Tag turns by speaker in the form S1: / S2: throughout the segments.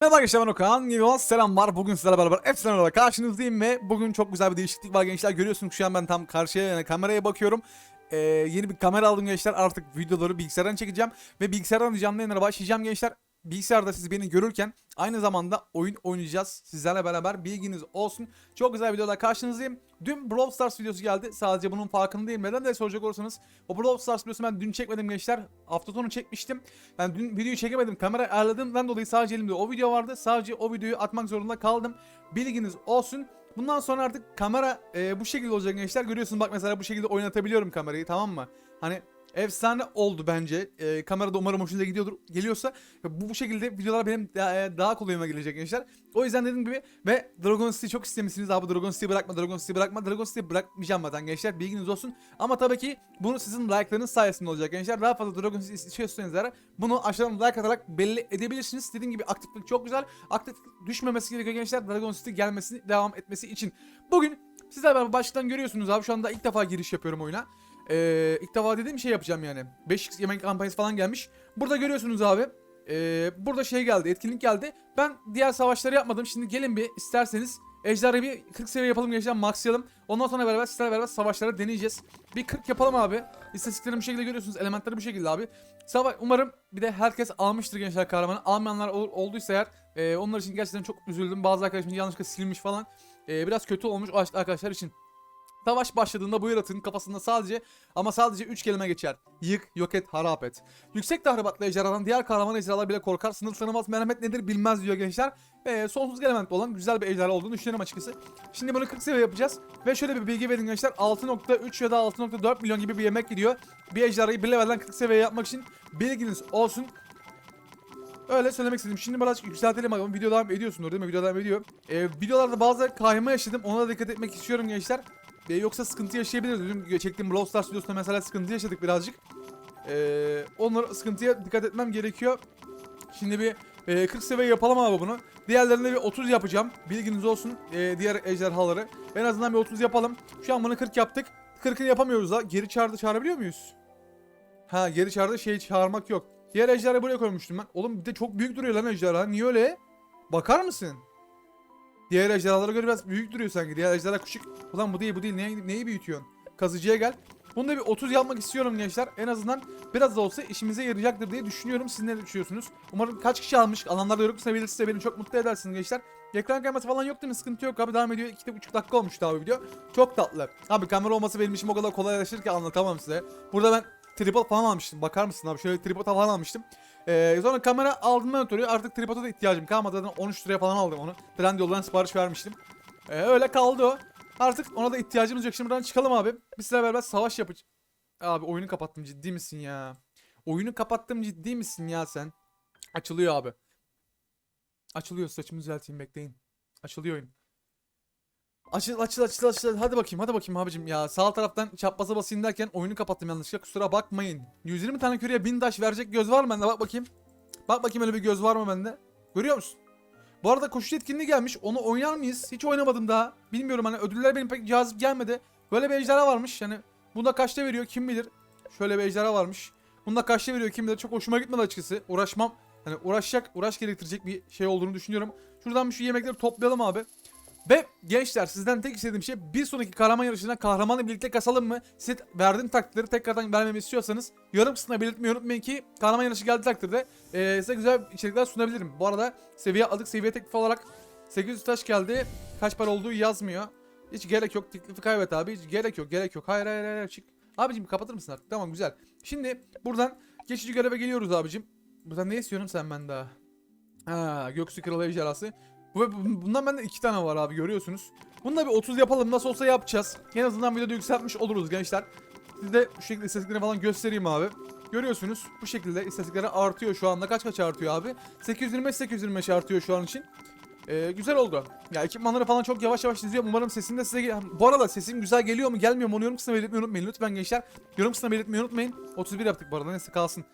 S1: Merhaba arkadaşlar ben Okan. Yeni selamlar. Bugün sizlerle beraber efsanelerle karşınızdayım ve bugün çok güzel bir değişiklik var gençler. Görüyorsunuz şu an ben tam karşıya yani kameraya bakıyorum. Ee, yeni bir kamera aldım gençler. Artık videoları bilgisayardan çekeceğim ve bilgisayardan da canlı yayınlara başlayacağım gençler. Bilgisayarda siz beni görürken aynı zamanda oyun oynayacağız sizlerle beraber bilginiz olsun. Çok güzel videolar karşınızdayım. Dün Brawl Stars videosu geldi. Sadece bunun farkındayım. Neden diye soracak olursanız o Brawl Stars videosu ben dün çekmedim gençler. Hafta sonu çekmiştim. Ben dün videoyu çekemedim. Kamera ayarladığımdan dolayı sadece elimde o video vardı. Sadece o videoyu atmak zorunda kaldım. Bilginiz olsun. Bundan sonra artık kamera e, bu şekilde olacak gençler. Görüyorsunuz bak mesela bu şekilde oynatabiliyorum kamerayı tamam mı? Hani efsane oldu bence. E, kamerada umarım hoşunuza gidiyordur. Geliyorsa bu, bu şekilde videolar benim daha, e, daha kolayıma gelecek gençler. O yüzden dediğim gibi ve Dragon City çok istemişsiniz abi Dragon City bırakma Dragon City bırakma Dragon City bırakmayacağım zaten gençler bilginiz olsun. Ama tabii ki bunu sizin like'larınız sayesinde olacak gençler. Daha fazla Dragon City istiyorsanız eğer bunu aşağıdan like atarak belli edebilirsiniz. Dediğim gibi aktiflik çok güzel. Aktiflik düşmemesi gerekiyor gençler. Dragon City gelmesini devam etmesi için. Bugün sizler başlıktan görüyorsunuz abi şu anda ilk defa giriş yapıyorum oyuna. Ee, ilk defa dediğim şey yapacağım yani. 5x yemek kampanyası falan gelmiş. Burada görüyorsunuz abi. Ee, burada şey geldi, etkinlik geldi. Ben diğer savaşları yapmadım. Şimdi gelin bir isterseniz Ejder'e bir 40 seviye yapalım gençler maxlayalım. Ondan sonra beraber sizlerle beraber savaşları deneyeceğiz. Bir 40 yapalım abi. İstatistikleri bu şekilde görüyorsunuz. Elementleri bu şekilde abi. Savaş umarım bir de herkes almıştır gençler kahramanı. Almayanlar ol- olduysa eğer e, onlar için gerçekten çok üzüldüm. Bazı arkadaşım yanlışlıkla silinmiş falan. E, biraz kötü olmuş o arkadaşlar için. Savaş başladığında bu yaratığın kafasında sadece ama sadece 3 kelime geçer. Yık, yok et, harap et. Yüksek tahribatlı ejderhadan diğer kahraman ejderhalar bile korkar. Sınır tanımaz merhamet nedir bilmez diyor gençler. Ve sonsuz elementli olan güzel bir ejderha olduğunu düşünüyorum açıkçası. Şimdi bunu 40 seviye yapacağız. Ve şöyle bir bilgi verin gençler. 6.3 ya da 6.4 milyon gibi bir yemek gidiyor. Bir ejderhayı bir levelden 40 seviye yapmak için bilginiz olsun. Öyle söylemek istedim. Şimdi birazcık yükseltelim bakalım. Video devam ediyorsundur değil mi? Video devam ediyor. Ee, videolarda bazı kayma yaşadım. Ona da dikkat etmek istiyorum gençler. Ee, yoksa sıkıntı yaşayabiliriz. Dün çektiğim Brawl Stars videosunda mesela sıkıntı yaşadık birazcık. Ee, onlara sıkıntıya dikkat etmem gerekiyor. Şimdi bir e, 40 seviye yapalım abi bunu. Diğerlerinde bir 30 yapacağım. Bilginiz olsun e, diğer ejderhaları. En azından bir 30 yapalım. Şu an bunu 40 yaptık. 40'ını yapamıyoruz da. Geri çağırdı çağırabiliyor muyuz? Ha geri çağırdı şey çağırmak yok. Diğer ejderha buraya koymuştum ben. Oğlum bir de çok büyük duruyor lan ejderha. Niye öyle? Bakar mısın? Diğer ejderhalara göre biraz büyük duruyor sanki. Diğer ejderha küçük. Ulan bu değil bu değil. Neyi, neyi büyütüyorsun? Kazıcıya gel. Bunu da bir 30 yapmak istiyorum gençler. En azından biraz da olsa işimize yarayacaktır diye düşünüyorum. Siz ne düşünüyorsunuz? Umarım kaç kişi almış? Alanlarda yorum kısabilirsiniz. Beni çok mutlu edersiniz gençler. Ekran kamerası falan yok değil mi? Sıkıntı yok abi. Devam ediyor. 2,5 dakika olmuş daha video. Çok tatlı. Abi kamera olması benim işim o kadar kolaylaşır ki anlatamam size. Burada ben tripod falan almıştım. Bakar mısın abi? Şöyle tripod falan almıştım. Ee, sonra kamera aldığımdan ötürü artık tripoda da ihtiyacım kalmadı. Zaten 13 liraya falan aldım onu. Trendyol'dan sipariş vermiştim. Ee, öyle kaldı o. Artık ona da ihtiyacımız yok. Şimdi buradan çıkalım abi. Biz sizlerle beraber savaş yapacağız. Abi oyunu kapattım ciddi misin ya? Oyunu kapattım ciddi misin ya sen? Açılıyor abi. Açılıyor saçımı düzelteyim bekleyin. Açılıyor oyun. Açıl açıl açıl açıl. Hadi bakayım hadi bakayım abicim ya. Sağ taraftan çapraza basayım derken oyunu kapattım yanlışlıkla. Kusura bakmayın. 120 tane küreye 1000 taş verecek göz var mı bende? Bak bakayım. Bak bakayım öyle bir göz var mı bende? Görüyor musun? Bu arada koşu etkinliği gelmiş. Onu oynar mıyız? Hiç oynamadım daha. Bilmiyorum hani ödüller benim pek cazip gelmedi. Böyle bir ejderha varmış. Yani Bunda kaçta veriyor kim bilir? Şöyle bir ejderha varmış. Bunda kaçta veriyor kim bilir? Çok hoşuma gitmedi açıkçası. Uğraşmam. Hani uğraşacak uğraş gerektirecek bir şey olduğunu düşünüyorum. Şuradan bir şu yemekleri toplayalım abi ve gençler sizden tek istediğim şey bir sonraki kahraman yarışına kahramanla birlikte kasalım mı? Size verdiğim takdirleri tekrardan vermemi istiyorsanız yorum kısmına belirtmeyi unutmayın ki kahraman yarışı geldiği takdirde e, size güzel içerikler sunabilirim. Bu arada seviye aldık seviye teklif olarak 800 taş geldi. Kaç para olduğu yazmıyor. Hiç gerek yok teklifi kaybet abi hiç gerek yok gerek yok. Hayır hayır hayır çık. Abicim kapatır mısın artık? Tamam güzel. Şimdi buradan geçici göreve geliyoruz abicim. Buradan ne istiyorsun sen ben daha? Ha, Göksu Kralı Ejderhası. Bu, bu- bundan bende iki tane var abi görüyorsunuz. Bunu da bir 30 yapalım nasıl olsa yapacağız. En azından videoda yükseltmiş oluruz gençler. Size bu şekilde istatistikleri falan göstereyim abi. Görüyorsunuz bu şekilde istatistikleri artıyor şu anda. Kaç kaç artıyor abi? 825 825 artıyor şu an için. Ee, güzel oldu. Ya ekipmanları falan çok yavaş yavaş diziyor. Umarım sesim de size... Bu arada sesim güzel geliyor mu gelmiyor mu onu yorum kısmına belirtmeyi unutmayın. Lütfen gençler yorum kısmına belirtmeyi unutmayın. 31 yaptık bu arada neyse kalsın.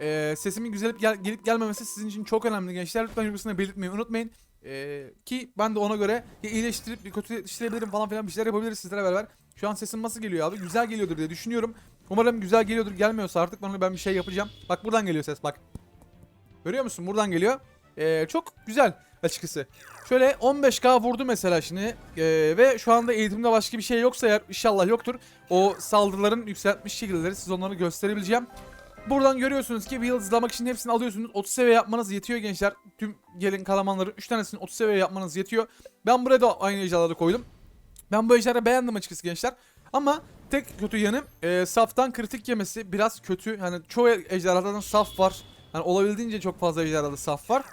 S1: Ee, sesimin güzelip gel- gelip gelmemesi sizin için çok önemli gençler. Lütfen yorum kısmına belirtmeyi unutmayın. Ee, ki ben de ona göre ya iyileştirip bir kötüleştirebilirim falan filan bir şeyler yapabiliriz sizlerle beraber. Şu an sesim nasıl geliyor abi? Güzel geliyordur diye düşünüyorum. Umarım güzel geliyordur. Gelmiyorsa artık bana ben bir şey yapacağım. Bak buradan geliyor ses bak. Görüyor musun? Buradan geliyor. Ee, çok güzel açıkçası. Şöyle 15k vurdu mesela şimdi Ee, ve şu anda eğitimde başka bir şey yoksa eğer inşallah yoktur. O saldırıların yükseltmiş şekilleri siz onları gösterebileceğim. Buradan görüyorsunuz ki bir yıldızlamak için hepsini alıyorsunuz. 30 seviye yapmanız yetiyor gençler. Tüm gelin kalamanların 3 tanesini 30 seviye yapmanız yetiyor. Ben buraya da aynı ejderhaları koydum. Ben bu ejderha beğendim açıkçası gençler. Ama tek kötü yanı e, saftan kritik yemesi biraz kötü. Hani çoğu ejderhalardan saf var. Hani olabildiğince çok fazla ejderhada saf var.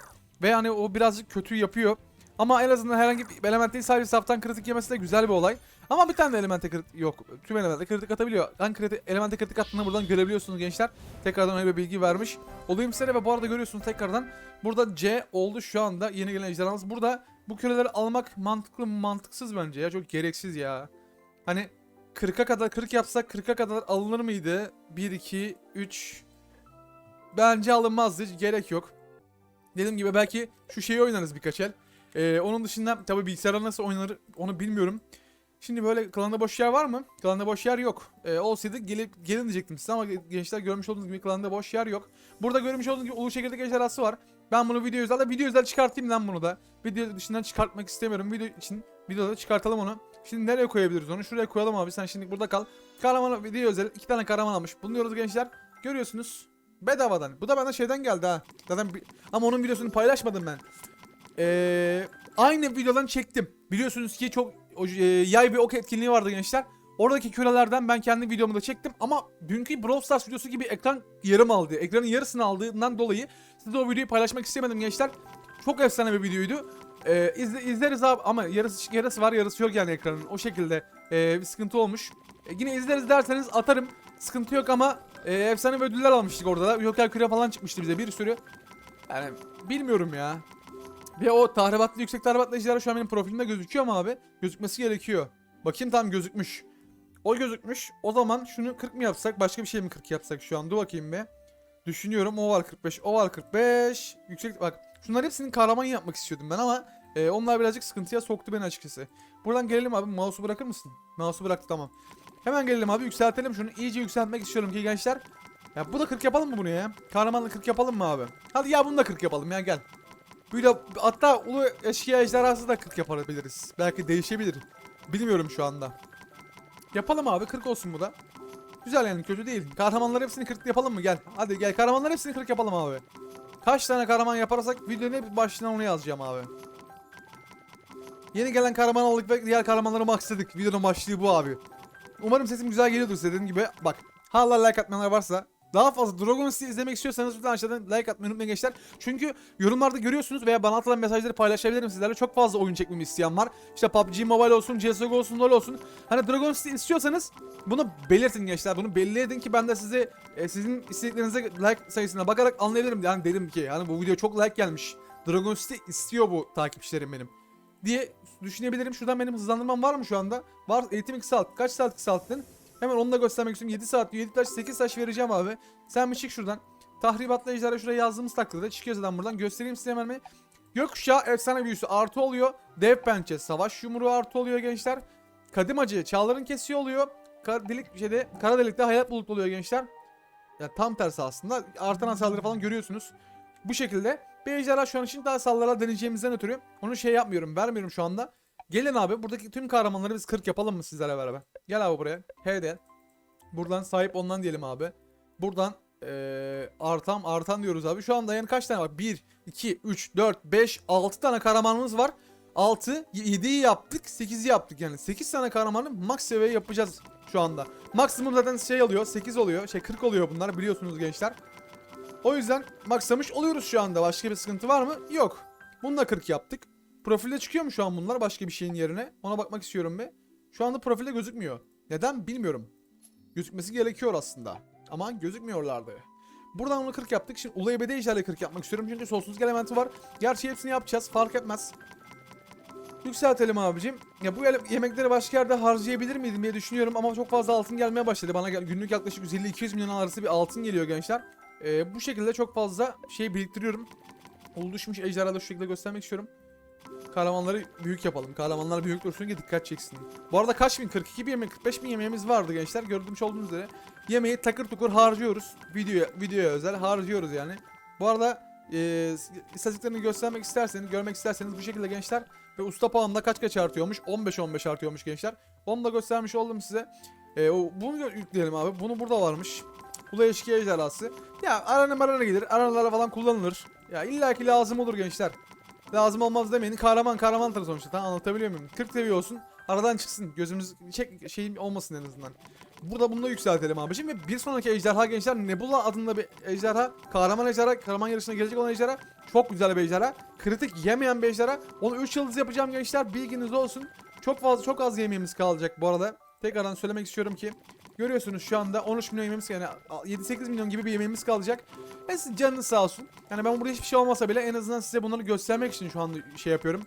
S1: Ve hani o birazcık kötü yapıyor. Ama en azından herhangi bir element değil sadece saftan kritik yemesi de güzel bir olay. Ama bir tane de elemente kritik yok. Tüm elemente kritik atabiliyor. Ben kritik, elemente kritik attığını buradan görebiliyorsunuz gençler. Tekrardan öyle bir bilgi vermiş. Olayım size ve bu arada görüyorsunuz tekrardan. Burada C oldu şu anda yeni gelen ejderhamız. Burada bu küreleri almak mantıklı mı mantıksız bence ya. Çok gereksiz ya. Hani 40'a kadar 40 yapsak 40'a kadar alınır mıydı? 1, 2, 3. Bence alınmazdı. Hiç gerek yok. Dediğim gibi belki şu şeyi oynarız birkaç el. Ee, onun dışında tabi bilgisayarda nasıl oynanır onu bilmiyorum. Şimdi böyle klanda boş yer var mı? Klanda boş yer yok. Ee, olsaydı gelip gelin diyecektim size ama gençler görmüş olduğunuz gibi klanda boş yer yok. Burada görmüş olduğunuz gibi ulu çekirdek ejderhası var. Ben bunu video özelde video özel çıkartayım lan bunu da. Video dışından çıkartmak istemiyorum. Video için videoda çıkartalım onu. Şimdi nereye koyabiliriz onu? Şuraya koyalım abi. Sen şimdi burada kal. Kahraman video özel. iki tane kahraman almış. Bulunuyoruz gençler. Görüyorsunuz. Bedavadan. Bu da bana şeyden geldi ha. Zaten ama onun videosunu paylaşmadım ben. Ee, aynı videodan çektim. Biliyorsunuz ki çok e, yay bir ok etkinliği vardı gençler. Oradaki kürelerden ben kendi videomu da çektim ama dünkü Brawl Stars videosu gibi ekran yarım aldı. Ekranın yarısını aldığından dolayı size o videoyu paylaşmak istemedim gençler. Çok efsane bir videoydu. Ee, izle, izleriz abi ama yarısı, yarısı var yarısı yok yani ekranın. O şekilde e, bir sıkıntı olmuş. E, yine izleriz derseniz atarım. Sıkıntı yok ama e, efsane ödüller almıştık orada da. Joker küre falan çıkmıştı bize bir sürü. Yani bilmiyorum ya. Ve o tahribatlı yüksek tahribatlı ejderha şu an benim profilimde gözüküyor mu abi? Gözükmesi gerekiyor. Bakayım tam gözükmüş. O gözükmüş. O zaman şunu 40 mı yapsak başka bir şey mi 40 yapsak şu an? Dur bakayım be. Düşünüyorum. O var 45. O var 45. Yüksek bak. Şunlar hepsinin kahraman yapmak istiyordum ben ama e, onlar birazcık sıkıntıya soktu beni açıkçası. Buradan gelelim abi. Mouse'u bırakır mısın? Mouse'u bıraktı tamam. Hemen gelelim abi. Yükseltelim şunu. İyice yükseltmek istiyorum ki gençler. Ya bu da 40 yapalım mı bunu ya? Kahramanla 40 yapalım mı abi? Hadi ya bunu da 40 yapalım ya gel. Böyle hatta ulu eşkıya ejderhası da 40 yapabiliriz. Belki değişebilir. Bilmiyorum şu anda. Yapalım abi 40 olsun bu da. Güzel yani kötü değil. Kahramanlar hepsini 40 yapalım mı? Gel. Hadi gel kahramanlar hepsini 40 yapalım abi. Kaç tane kahraman yaparsak videonun başına onu yazacağım abi. Yeni gelen kahraman aldık ve diğer kahramanları maxladık. Videonun başlığı bu abi. Umarım sesim güzel geliyordur size dediğim gibi. Bak hala like atmayanlar varsa daha fazla Dragon City izlemek istiyorsanız lütfen aşağıdan like atmayı unutmayın gençler. Çünkü yorumlarda görüyorsunuz veya bana atılan mesajları paylaşabilirim sizlerle. Çok fazla oyun çekmemi isteyen var. İşte PUBG Mobile olsun, CSGO olsun, LoL olsun. Hani Dragon City istiyorsanız bunu belirtin gençler. Bunu belli edin ki ben de size e, sizin istediklerinize like sayısına bakarak anlayabilirim. Yani dedim ki yani bu video çok like gelmiş. Dragon City istiyor bu takipçilerim benim diye düşünebilirim. Şuradan benim hızlandırmam var mı şu anda? Var. Eğitimi kısalt. Kaç saat kısalttın? Hemen onu da göstermek istiyorum. 7 saat diyor. 7 taş 8 taş vereceğim abi. Sen bir çık şuradan. Tahribatlı ejderha şuraya yazdığımız takdirde çıkıyor zaten buradan. Göstereyim size hemen mi? Gökkuşağı efsane büyüsü artı oluyor. Dev pençe savaş yumruğu artı oluyor gençler. Kadim acı çağların kesiyor oluyor. Kar, delik şeyde kara delikte hayat bulut oluyor gençler. Ya tam tersi aslında. Artan hasarları falan görüyorsunuz. Bu şekilde. Bir ejderha şu an için daha sallara deneyeceğimizden ötürü onu şey yapmıyorum. Vermiyorum şu anda. Gelin abi buradaki tüm kahramanları biz 40 yapalım mı sizlerle beraber? Gel abi buraya. H'de. Buradan sahip ondan diyelim abi. Buradan eee artan artan diyoruz abi. Şu anda yani kaç tane var? 1, 2, 3, 4, 5, 6 tane kahramanımız var. 6, 7'yi yaptık, 8'i yaptık yani. 8 tane kahramanı max seviye yapacağız şu anda. Maksimum zaten şey oluyor, 8 oluyor. Şey 40 oluyor bunlar biliyorsunuz gençler. O yüzden maxlamış oluyoruz şu anda. Başka bir sıkıntı var mı? Yok. Bunu da 40 yaptık. Profilde çıkıyor mu şu an bunlar başka bir şeyin yerine? Ona bakmak istiyorum bir. Şu anda profilde gözükmüyor. Neden bilmiyorum. Gözükmesi gerekiyor aslında. Ama gözükmüyorlardı. Buradan onu 40 yaptık. Şimdi Ulu Ebedi Ejder'le 40 yapmak istiyorum. Çünkü sonsuzluk elementi var. Gerçi hepsini yapacağız. Fark etmez. Yükseltelim abicim. Ya bu yemekleri başka yerde harcayabilir miydim diye düşünüyorum ama çok fazla altın gelmeye başladı. Bana günlük yaklaşık 150-200 milyon arası bir altın geliyor gençler. Ee, bu şekilde çok fazla şey biriktiriyorum. Ulu düşmüş ejderhaları şu şekilde göstermek istiyorum. Kahramanları büyük yapalım. Kahramanlar büyük dursun ki dikkat çeksin. Bu arada kaç bin? 42 bin yemek, 45 bin yemeğimiz vardı gençler. Gördüğümüz olduğunuz üzere. Yemeği takır tukur harcıyoruz. Videoya, videoya özel harcıyoruz yani. Bu arada e, istatistiklerini göstermek isterseniz, görmek isterseniz bu şekilde gençler ve usta puanında kaç kaç artıyormuş? 15-15 artıyormuş gençler. Onu da göstermiş oldum size. E, bunu yükleyelim abi. Bunu burada varmış. Da eşki ejderhası. Ya arana marana gelir. Aranalara falan kullanılır. Ya illaki lazım olur gençler. Lazım olmaz demeyin. Kahraman kahramandır sonuçta. Tamam anlatabiliyor muyum? 40 seviye olsun. Aradan çıksın. Gözümüz çek şeyim olmasın en azından. Burada bunu da yükseltelim abicim ve bir sonraki ejderha gençler Nebula adında bir ejderha. Kahraman ejderha, kahraman yarışına gelecek olan ejderha. Çok güzel bir ejderha. Kritik yemeyen bir ejderha. Onu 3 yıldız yapacağım gençler. Bilginiz olsun. Çok fazla çok az yemeğimiz kalacak bu arada. Tekrardan söylemek istiyorum ki Görüyorsunuz şu anda 13 milyon yemeğimiz yani 7-8 milyon gibi bir yemeğimiz kalacak. Ve siz canınız sağ olsun. Yani ben burada hiçbir şey olmasa bile en azından size bunları göstermek için şu anda şey yapıyorum.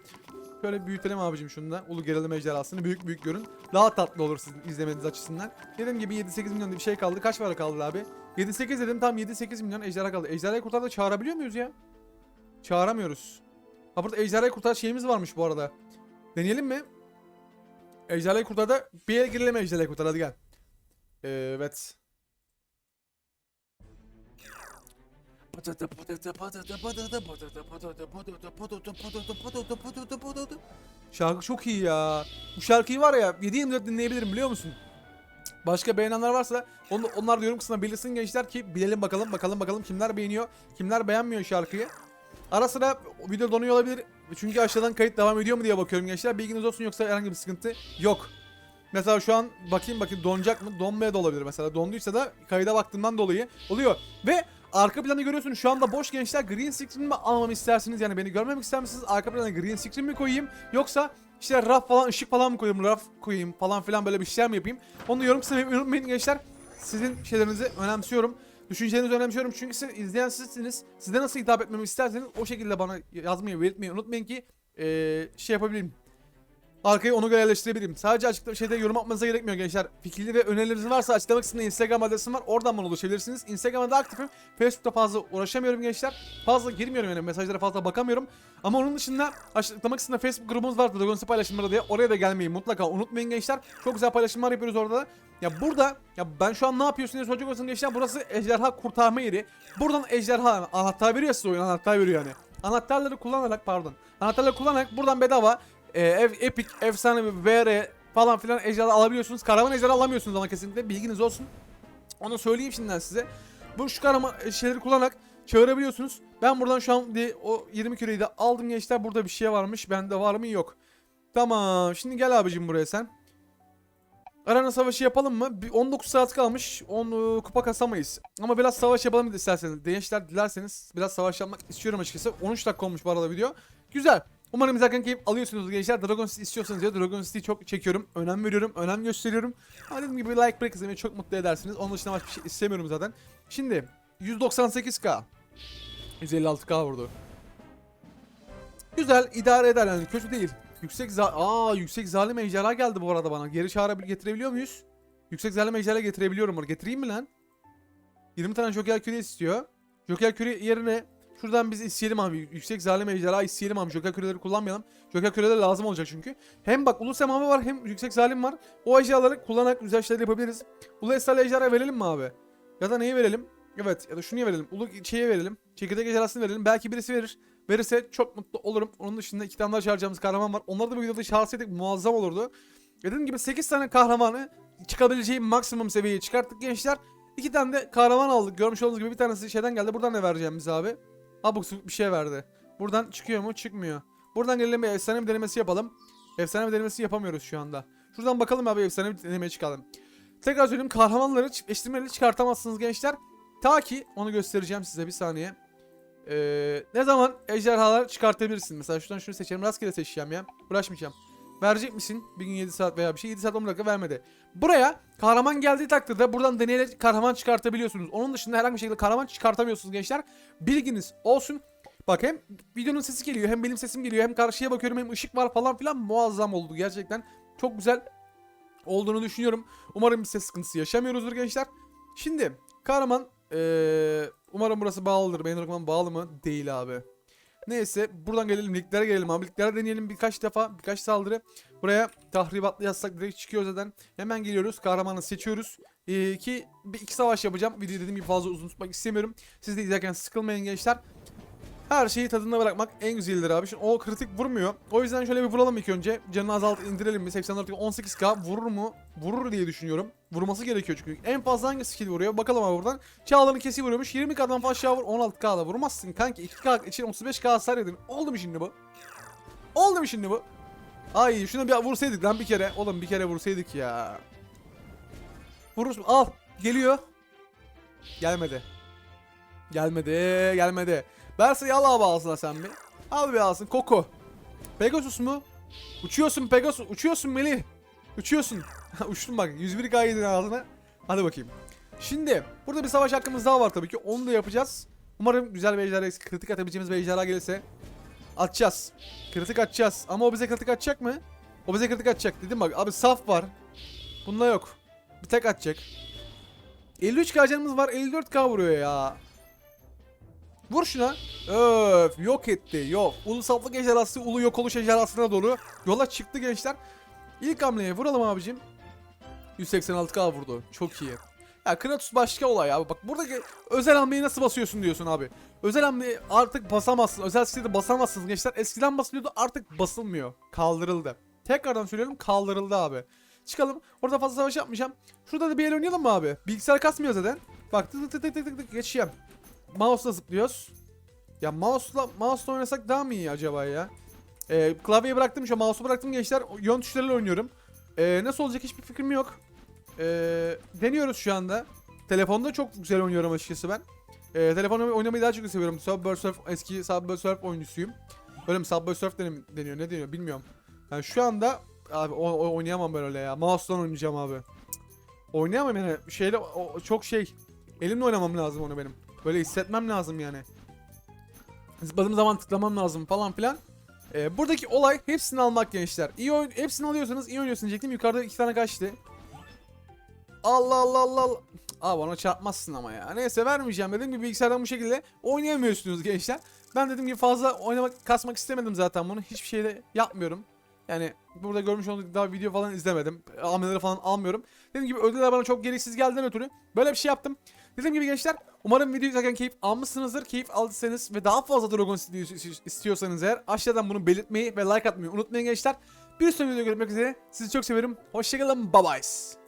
S1: Şöyle büyütelim abicim şunu da. Ulu gerilim ejderhasını büyük büyük görün. Daha tatlı olur sizin izlemeniz açısından. Dediğim gibi 7-8 milyon bir şey kaldı. Kaç para kaldı abi? 7-8 dedim tam 7-8 milyon ejderha kaldı. Ejderhayı kurtar da çağırabiliyor muyuz ya? Çağıramıyoruz. Ha burada ejderhayı kurtar şeyimiz varmış bu arada. Deneyelim mi? Ejderhayı kurtar da bir el girelim ejderhayı kurtar hadi gel. Evet. Patata patata patata patata patata patata patata patata patata patata patata patata Şarkı çok iyi ya. Bu şarkıyı var ya 7-24 dinleyebilirim biliyor musun? Başka beğenenler varsa onu, onlar da yorum kısmına belirsin gençler ki bilelim bakalım bakalım bakalım kimler beğeniyor kimler beğenmiyor şarkıyı. Ara sıra video donuyor olabilir çünkü aşağıdan kayıt devam ediyor mu diye bakıyorum gençler bilginiz olsun yoksa herhangi bir sıkıntı yok. Mesela şu an bakayım bakayım donacak mı? Donmaya da olabilir mesela. Donduysa da kayda baktığımdan dolayı oluyor. Ve arka planı görüyorsunuz şu anda boş gençler green screen mi almamı istersiniz? Yani beni görmemek ister misiniz? Arka plana green screen mi koyayım? Yoksa işte raf falan ışık falan mı koyayım? Raf koyayım falan filan böyle bir şeyler mi yapayım? Onu yorum kısmına unutmayın gençler. Sizin şeylerinizi önemsiyorum. Düşüncelerinizi önemsiyorum çünkü siz izleyen sizsiniz. Size nasıl hitap etmemi isterseniz o şekilde bana yazmayı belirtmeyi unutmayın ki eee, şey yapabileyim. Arkayı ona göre yerleştirebilirim. Sadece açıkta şeyde yorum atmanıza gerekmiyor gençler. Fikirli ve önerileriniz varsa açıklama kısmında Instagram adresim var. Oradan bana ulaşabilirsiniz. Instagram'da aktifim. Facebook'ta fazla uğraşamıyorum gençler. Fazla girmiyorum yani mesajlara fazla bakamıyorum. Ama onun dışında açıklama kısmında Facebook grubumuz var. Dragon's paylaşımları diye. Oraya da gelmeyi mutlaka unutmayın gençler. Çok güzel paylaşımlar yapıyoruz orada da. Ya burada ya ben şu an ne yapıyorsun diye soracak olursanız gençler burası ejderha kurtarma yeri. Buradan ejderha anahtar veriyor size oyun anahtar veriyor yani. Anahtarları kullanarak pardon. Anahtarları kullanarak buradan bedava e, ev, epic, efsane bir VR falan filan ejderha alabiliyorsunuz. Karavan ejderha alamıyorsunuz ama kesinlikle bilginiz olsun. Onu söyleyeyim şimdiden size. Bu şu karavan şeyleri kullanarak çağırabiliyorsunuz. Ben buradan şu an de, o 20 küreyi de aldım gençler. Burada bir şey varmış. Bende var mı? Yok. Tamam. Şimdi gel abicim buraya sen. Arena savaşı yapalım mı? Bir 19 saat kalmış. 10 e, kupa kasamayız. Ama biraz savaş yapalım isterseniz. Gençler dilerseniz biraz savaş yapmak istiyorum açıkçası. 13 dakika olmuş bu arada video. Güzel. Umarım izlerken keyif alıyorsunuz gençler. Dragon City istiyorsanız ya Dragon City'yi çok çekiyorum. Önem veriyorum. Önem gösteriyorum. Ama dediğim gibi like bırakırsanız beni çok mutlu edersiniz. Onun dışında başka bir şey istemiyorum zaten. Şimdi 198k. 156k vurdu. Güzel idare eder yani kötü değil. Yüksek za Aa yüksek zalim ejderha geldi bu arada bana. Geri çağırabilir getirebiliyor muyuz? Yüksek zalim ejderha getirebiliyorum. Getireyim mi lan? 20 tane Joker Küre istiyor. Joker Küre yerine şuradan biz isteyelim abi. Yüksek zalim ejderha isteyelim abi. Joker Küreleri kullanmayalım. Joker Küreler lazım olacak çünkü. Hem bak Ulu Semavi var hem Yüksek Zalim var. O ejderhaları kullanarak güzel şeyler yapabiliriz. Ulu Esra'lı ejderha verelim mi abi? Ya da neyi verelim? Evet ya da şunu verelim. Ulu şeye verelim. Çekirdek ejderhasını verelim. Belki birisi verir. Verirse çok mutlu olurum. Onun dışında iki tane daha çağıracağımız kahraman var. Onları da bu videoda çağırsaydık muazzam olurdu. Dediğim gibi 8 tane kahramanı çıkabileceği maksimum seviyeye çıkarttık gençler. İki tane de kahraman aldık. Görmüş olduğunuz gibi bir tanesi şeyden geldi. Buradan ne vereceğim biz abi? Abuk subuk bir şey verdi. Buradan çıkıyor mu? Çıkmıyor. Buradan gelelim bir efsane bir denemesi yapalım. Efsane bir denemesi yapamıyoruz şu anda. Şuradan bakalım abi efsane bir denemeye çıkalım. Tekrar söyleyeyim kahramanları çiftleştirmeli çıkartamazsınız gençler. Ta ki onu göstereceğim size bir saniye. Ee, ne zaman ejderhalar çıkartabilirsin? Mesela şuradan şunu seçelim. Rastgele seçeceğim ya. Uğraşmayacağım. Verecek misin? Bir gün 7 saat veya bir şey. 7 saat 10 dakika vermedi. Buraya kahraman geldiği takdirde buradan deneyerek kahraman çıkartabiliyorsunuz. Onun dışında herhangi bir şekilde kahraman çıkartamıyorsunuz gençler. Bilginiz olsun. Bak hem videonun sesi geliyor hem benim sesim geliyor hem karşıya bakıyorum hem ışık var falan filan muazzam oldu gerçekten. Çok güzel olduğunu düşünüyorum. Umarım bir ses sıkıntısı yaşamıyoruzdur gençler. Şimdi kahraman ee, umarım burası bağlıdır. Benim rakımım bağlı mı? Değil abi. Neyse buradan gelelim liglere gelelim abi. Liglere deneyelim birkaç defa birkaç saldırı. Buraya tahribatlı yazsak direkt çıkıyor zaten. Hemen geliyoruz kahramanı seçiyoruz. Ee, ki bir iki savaş yapacağım. Videoyu dediğim gibi fazla uzun tutmak istemiyorum. Siz de izlerken sıkılmayın gençler. Her şeyi tadında bırakmak en güzelidir abi. Şimdi o kritik vurmuyor. O yüzden şöyle bir vuralım ilk önce. Canını azalt indirelim bir 84 18k vurur mu? Vurur diye düşünüyorum. Vurması gerekiyor çünkü. En fazla hangi skill vuruyor? Bakalım abi buradan. Çağlar'ın kesi vuruyormuş. 20k'dan fazla aşağı vur. 16k'da vurmazsın kanki. 2k için 35k hasar yedin. Oldu mu şimdi bu? Oldu mu şimdi bu? Ay şuna bir vursaydık lan bir kere. Oğlum bir kere vursaydık ya. Vurursun. Al. Geliyor. Gelmedi. Gelmedi. Gelmedi. Bersa'yı al abi ağzına sen bir. Al bir alsın. Koko. Pegasus mu? Uçuyorsun Pegasus. Uçuyorsun Melih. Uçuyorsun. Uçtun bak. 101 k ağzına. Hadi bakayım. Şimdi burada bir savaş hakkımız daha var tabii ki. Onu da yapacağız. Umarım güzel bir ejderha, kritik atabileceğimiz bir ejderha gelirse atacağız. Kritik atacağız. Ama o bize kritik atacak mı? O bize kritik atacak. Dedim bak abi saf var. Bunda yok. Bir tek atacak. 53k canımız var. 54k vuruyor ya. Vur şuna. Öf yok etti. Yok. Ulusallık ejderhası ulu yok oluş ejderhasına doğru yola çıktı gençler. İlk hamleye vuralım abicim. 186k vurdu. Çok iyi. Ya Kratos başka olay abi. Bak buradaki özel hamleyi nasıl basıyorsun diyorsun abi. Özel hamleyi artık basamazsın. Özel sitede basamazsınız gençler. Eskiden basılıyordu artık basılmıyor. Kaldırıldı. Tekrardan söylüyorum kaldırıldı abi. Çıkalım. Orada fazla savaş yapmayacağım. Şurada da bir el oynayalım mı abi? Bilgisayar kasmıyor zaten. Bak tık tık tık tık tık tık geçeceğim. Mouse'la zıplıyoruz. Ya mouse'la mouse'la oynasak daha mı iyi acaba ya? Ee, klavyeyi bıraktım şu mouse'u bıraktım gençler. Yön tuşlarıyla oynuyorum. Ee, nasıl olacak hiçbir fikrim yok. Ee, deniyoruz şu anda. Telefonda çok güzel oynuyorum açıkçası ben. Ee, telefonla oynamayı daha çok seviyorum. Subway Surf eski Subway Surf oyuncusuyum. Öyle mi Subway Surf deniyor ne deniyor bilmiyorum. Yani şu anda abi o, oynayamam ben öyle ya. Mouse'dan oynayacağım abi. Oynayamam yani şeyle o, çok şey. Elimle oynamam lazım onu benim. Böyle hissetmem lazım yani. Zıpladığım zaman tıklamam lazım falan filan. Ee, buradaki olay hepsini almak gençler. İyi oyun, hepsini alıyorsanız iyi oynuyorsun diyecektim. Yukarıda iki tane kaçtı. Allah Allah Allah Allah. Abi ona çarpmazsın ama ya. Neyse vermeyeceğim dedim ki bilgisayardan bu şekilde oynayamıyorsunuz gençler. Ben dedim ki fazla oynamak kasmak istemedim zaten bunu. Hiçbir şey de yapmıyorum. Yani burada görmüş olduğunuz daha video falan izlemedim. Hamleleri falan almıyorum. Dediğim gibi ödüller bana çok gereksiz geldiğinden ötürü böyle bir şey yaptım. Dediğim gibi gençler umarım videoyu izlerken keyif almışsınızdır. Keyif aldıysanız ve daha fazla Dragon City istiyorsanız eğer aşağıdan bunu belirtmeyi ve like atmayı unutmayın gençler. Bir sonraki videoda görüşmek üzere. Sizi çok severim. Hoşçakalın. Bye bye.